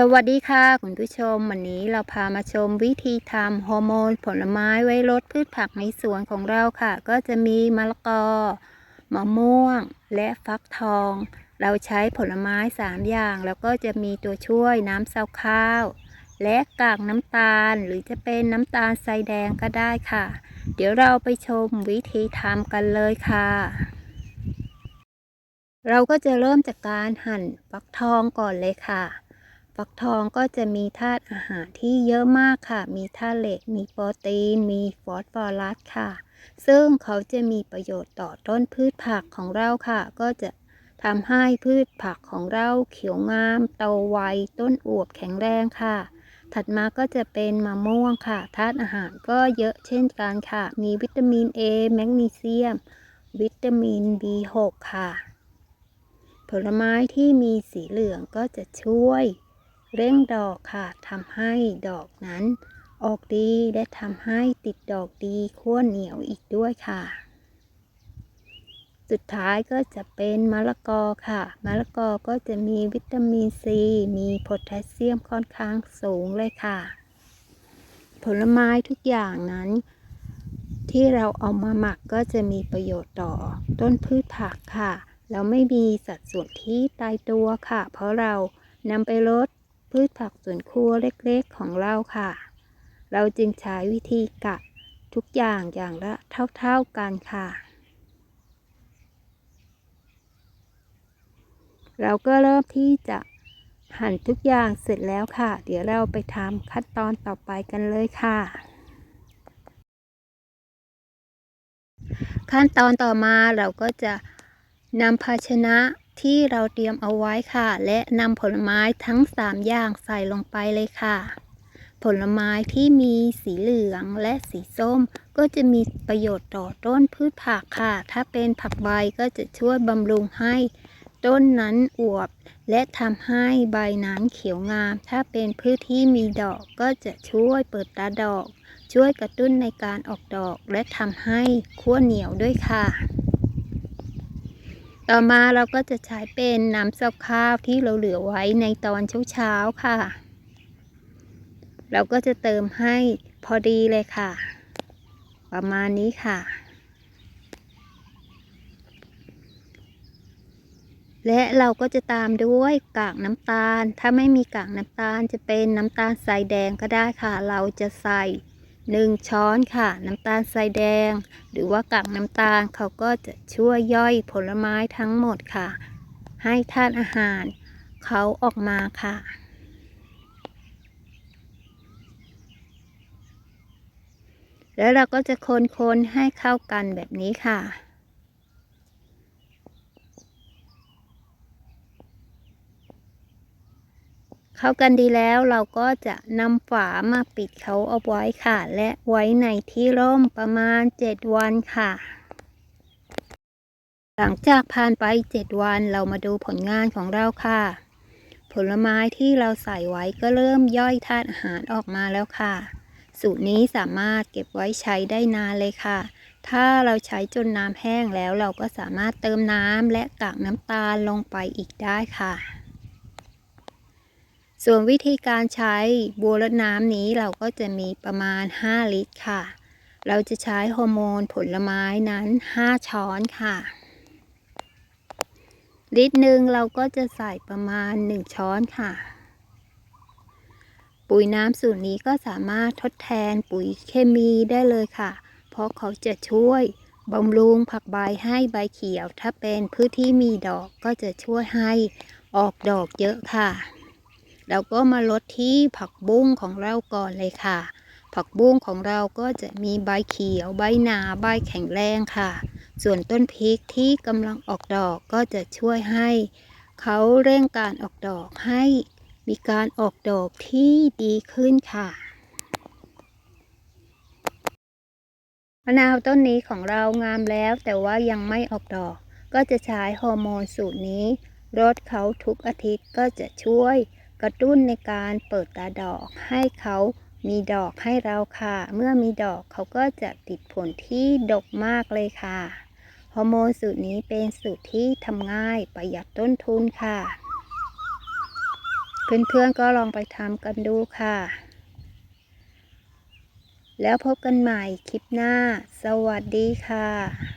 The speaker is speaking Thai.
สวัสดีค่ะคุณผู้ชม วันนี้เราพามาชมวิธีทำฮอร์โมนผลไม้ไว้ลดพืชผักในสวนของเราค่ะ ก็จะมีมะละกอมะม่วง และฟักทอง เราใช้ผลไม้ 3 อย่าง แล้วก็จะมีตัวช่วยน้ำซาวข้าว และกากน้ำตาลหรือจะเป็นน้ำตาลทรายแดงก็ได้ค่ะ เดี๋ยวเราไปชมวิธีทำกันเลยค่ะเราก็จะเริ่มจากการหั่นฟักทองก่อนเลยค่ะ ฟักทองก็จะมีธาตุอาหารที่เยอะมากค่ะ มีธาตุเหล็ก มีโปรตีน มีฟอสฟอรัสค่ะ ซึ่งเขาจะมีประโยชน์ต่อต้นพืชผักของเราค่ะ ก็จะทำให้พืชผักของเราเขียวงาม โตไว ต้นอวบแข็งแรงค่ะ ถัดมาก็จะเป็นมะม่วงค่ะ ธาตุอาหารก็เยอะเช่นกันค่ะ มีวิตามิน A แมกนีเซียม วิตามิน B6 ค่ะ ผลไม้ที่มีสีเหลืองก็จะช่วย เร่งดอกค่ะทำให้ดอกนั้น ออกดีและทำให้ติดดอกดีขั้วเหนียวอีกด้วยค่ะ สุดท้ายก็จะเป็นมะละกอค่ะ มะละกอก็จะมีวิตามินซี มีโพแทสเซียมค่อนข้างสูงเลยค่ะ ผลไม้ทุกอย่างนั้น ที่เราเอามาหมักก็จะมีประโยชน์ต่อต้นพืชผักค่ะเราไม่มีสัดส่วนที่ตายตัวค่ะ เพราะเรานำไปลด พืชผักสวนครัวเล็กๆของเราค่ะ เราจึงใช้วิธีกะทุกอย่างอย่างละเท่าๆกันค่ะ เราก็เริ่มที่จะหั่นทุกอย่างเสร็จแล้วค่ะ เดี๋ยวเราไปทำขั้นตอนต่อไปกันเลยค่ะ ขั้นตอนต่อมาเราก็จะนำภาชนะ ที่เราเตรียมเอาไว้ค่ะ และนำผลไม้ทั้ง 3 อย่างใส่ลงไปเลยค่ะ ผลไม้ที่มีสีเหลืองและสีส้ม ก็จะมีประโยชน์ต่อต้นพืชผักค่ะ ถ้าเป็นผักใบก็จะช่วยบำรุงให้ต้นนั้นอวบ และทำให้ใบนั้นเขียวงาม ถ้าเป็นพืชที่มีดอกก็จะช่วยเปิดตาดอก ช่วยกระตุ้นในการออกดอก และทำให้ขั้วเหนียวด้วยค่ะ ต่อมาเราก็จะใช้เป็นน้ำซับข้าวที่เราเหลือไว้ในตอนเช้าๆค่ะ เราก็จะเติมให้พอดีเลยค่ะ ประมาณนี้ค่ะ และเราก็จะตามด้วยกากน้ำตาล ถ้าไม่มีกากน้ำตาลจะเป็นน้ำตาลทรายแดงก็ได้ค่ะ เราจะใส่ หนึ่งช้อนค่ะ น้ำตาลทรายแดง หรือว่ากากน้ำตาลเขาก็จะช่วยย่อยผลไม้ทั้งหมดค่ะ ให้ธาตุอาหารเขาออกมาค่ะ แล้วเราก็จะคนๆให้เข้ากันแบบนี้ค่ะ เข้ากันดีแล้วเราก็จะนำฝามาปิดเขาเอาไว้ค่ะ และไว้ในที่ร่มประมาณ 7 วันค่ะ หลังจากผ่านไป 7 วันเรามาดูผลงานของเราค่ะ ผลไม้ที่เราใส่ไว้ก็เริ่มย่อยธาตุอาหารออกมาแล้วค่ะ สูตรนี้สามารถเก็บไว้ใช้ได้นานเลยค่ะ ถ้าเราใช้จนน้ำแห้งแล้วเราก็สามารถเติมน้ำและกากน้ำตาลลงไปอีกได้ค่ะ ส่วนวิธีการใช้บัวรดน้ำนี้เราก็จะมีประมาณ 5 ลิตรค่ะ เราจะใช้ฮอร์โมนผลไม้นั้น 5 ช้อนค่ะ ลิตรหนึ่งเราก็จะใส่ประมาณ 1 ช้อนค่ะ ปุ๋ยน้ำสูตรนี้ก็สามารถทดแทนปุ๋ยเคมีได้เลยค่ะ เพราะเขาจะช่วยบำรุงผักใบให้ใบเขียว ถ้าเป็นพืชที่มีดอกก็จะช่วยให้ออกดอกเยอะค่ะ เราก็มาลดที่ผักบุ้งของเราก่อนเลยค่ะ ผักบุ้งของเราก็จะมีใบเขียวใบหนาใบแข็งแรงค่ะ ส่วนต้นพริกที่กำลังออกดอกก็จะช่วยให้ เขาเร่งการออกดอกให้มีการออกดอกที่ดีขึ้นค่ะมะนาวต้นนี้ของเรางามแล้วแต่ว่ายังไม่ออกดอก ก็จะใช้ฮอร์โมนสูตรนี้รดเขาทุกอาทิตย์ก็จะช่วย กระตุ้นในการเปิดตาดอกให้เขามีดอกให้เราค่ะ เมื่อมีดอกเขาก็จะติดผลที่ดกมากเลยค่ะ ฮอร์โมนสูตรนี้เป็นสูตรที่ทำง่ายประหยัดต้นทุนค่ะ เพื่อนๆก็ลองไปทำกันดูค่ะ แล้วพบกันใหม่คลิปหน้า สวัสดีค่ะ